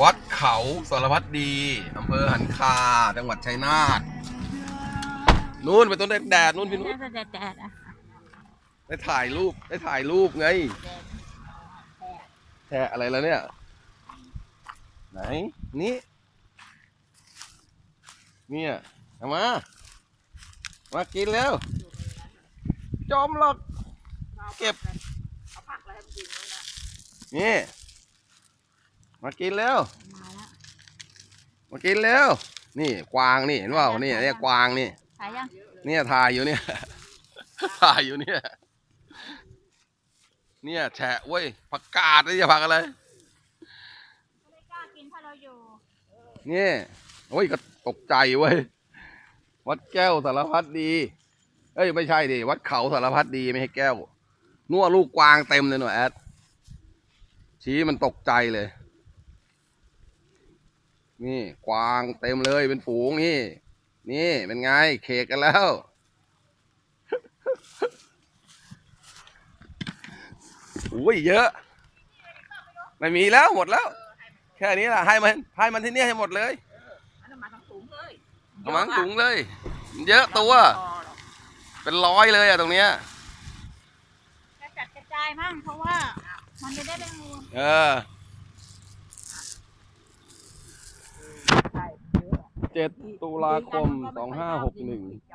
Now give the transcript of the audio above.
วัดเขาสารพัดดีอำเภอหันคา จังหวัดชัยนาทนู่นไปต้นแดดๆนู่นพี่นุ่นแดดแดดแดดอะได้ถ่ายรูปได้ถ่ายรูปไงแทะอะไรแล้วเนี่ย ไหน นี่ เนี่ยเอามา มากินแล้ว จอมหรอกเก็บเอาผักอะไร มากินเลยนะนี่มากินแล้วมาแล้ว มากินแล้วนี่กวางนี่เห็นเปล่านี่เนี่ยกวางนี่ ถ่ายยัง เนี่ยถ่ายอยู่เนี่ย ถ่ายอยู่เนี่ย เนี่ยแฉะเว้ยผักกาดนี่จะผักอะไร ไม่กล้ากินถ้าเราอยู่นี่โอ้ยก็ตกใจเว้ย วัดแก้วสารพัดดี เอ้ยไม่ใช่ดิ วัดเขาสารพัดดีไม่ใช่แก้ว นัวลูกกวางเต็มเลยหน่อยแอด ชี้มันตกใจเลย นี่กวางเต็มเลยเป็นฝูงนี่ นี่เป็นไงเคกกันแล้ว อุ้ยเยอะ ไม่มีแล้วหมดแล้ว แค่นี้แหละให้มันให้มันที่นี่ให้หมดเลยอันนั้นมาทางสูงเลยเอามังถุงเลย เยอะตัวพอหรอกเป็นร้อยเลยอะตรงเนี้ยกระจัดกระจายมั่งเพราะว่า มันจะได้เป็นงูเออ 7 ตุลาคม 2561